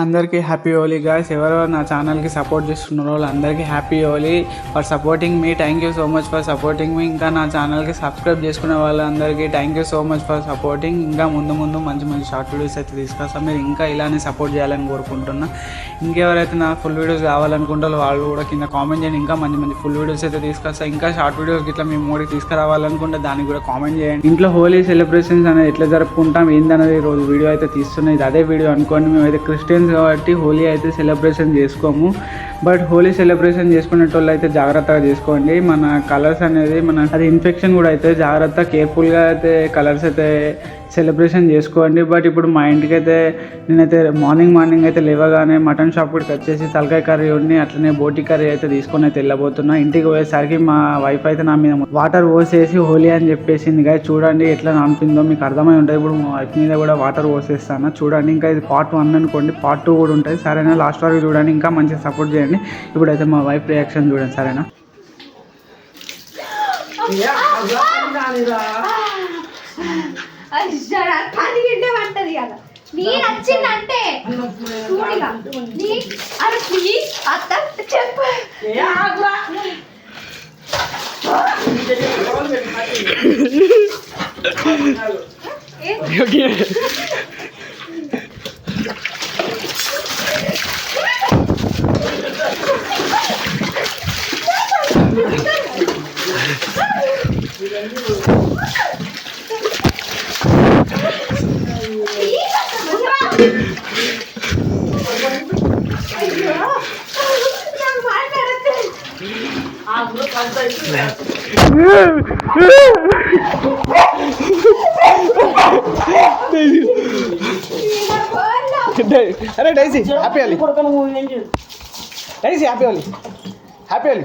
అందరికీ happy Holi guys. ఎవరో నా ఛానల్కి సపోర్ట్ చేస్తున్నారో వాళ్ళందరికీ happy Holi. For supporting me thank you so much for supporting me. ఇంకా నా ఛానల్కి సబ్స్క్రైబ్ చేసుకునే వాళ్ళందరికీ thank you so much for supporting. ఇంకా ముందు ముందు మంచి మంచి షార్ట్ వీడియోస్ అయితే తీసుకొస్తాం. మీరు ఇంకా ఇలానే సపోర్ట్ చేయాలని కోరుకుంటున్నా. ఇంకెవరైతే నా ఫుల్ వీడియోస్ కావాలనుకుంటారో వాళ్ళు కూడా కింద కామెంట్ చేయండి. ఇంకా మంచి మంచి ఫుల్ వీడియోస్ అయితే తీసుకొస్తాను ఇంకా షార్ట్ వీడియోస్ ఇట్లా మీ మూడికి తీసుకురావాలనుకుంటే దానికి కూడా కామెంట్ చేయండి. ఇంట్లో హోలీ సెలబ్రేషన్స్ అనేది ఎట్లా జరుపుకుంటాం ఏందనేది రోజు వీడియో అయితే తీస్తున్నాయి. అదే వీడియో అనుకోండి. మేమైతే క్రిస్టియన్స్ కాబట్టి హోలీ అయితే సెలబ్రేషన్ చేసుకోము. బట్ హోలీ సెలబ్రేషన్ చేసుకునేటోళ్ళు అయితే జాగ్రత్తగా చేసుకోండి. మన కలర్స్ అనేది మన అది ఇన్ఫెక్షన్ కూడా అయితే జాగ్రత్త కేర్ఫుల్గా అయితే కలర్స్ అయితే సెలబ్రేషన్ చేసుకోండి. బట్ ఇప్పుడు మా ఇంటికి అయితే నేనైతే మార్నింగ్ మార్నింగ్ అయితే లేవగానే మటన్ షాప్ కూడా వచ్చేసి తలకాయ కర్రీ ఉండి అట్లనే బోటి కర్రీ అయితే తీసుకొని అయితే వెళ్ళబోతున్నా. ఇంటికి పోయేసరికి మా వైఫ్ అయితే నా మీద వాటర్ పోసేసి హోలీ అని చెప్పేసింది. గాయ చూడండి ఎట్లా నానిపిందో మీకు అర్థమై ఉంటుంది. ఇప్పుడు మా వైఫ్ మీద కూడా వాటర్ పోసేస్తాను? చూడండి ఇంకా ఇది పార్ట్ వన్ అనుకోండి. పార్ట్ టూ కూడా ఉంటుంది. సరేనా? లాస్ట్ వరకు చూడండి. ఇంకా మంచిగా సపోర్ట్ చేయండి. ఇప్పుడైతే మా వైఫ్ రియాక్షన్ చూడండి. సరేనా? అయ్యా, పని గిడ్డే పట్టది కదా నేను వచ్చిందంటే చూడిగా నీ అరే ప్లీజ్ అత్త చెప్పు ప్లీజ్ అరే Daisy happy Holi. Daisy happy Holi. Happy Holi.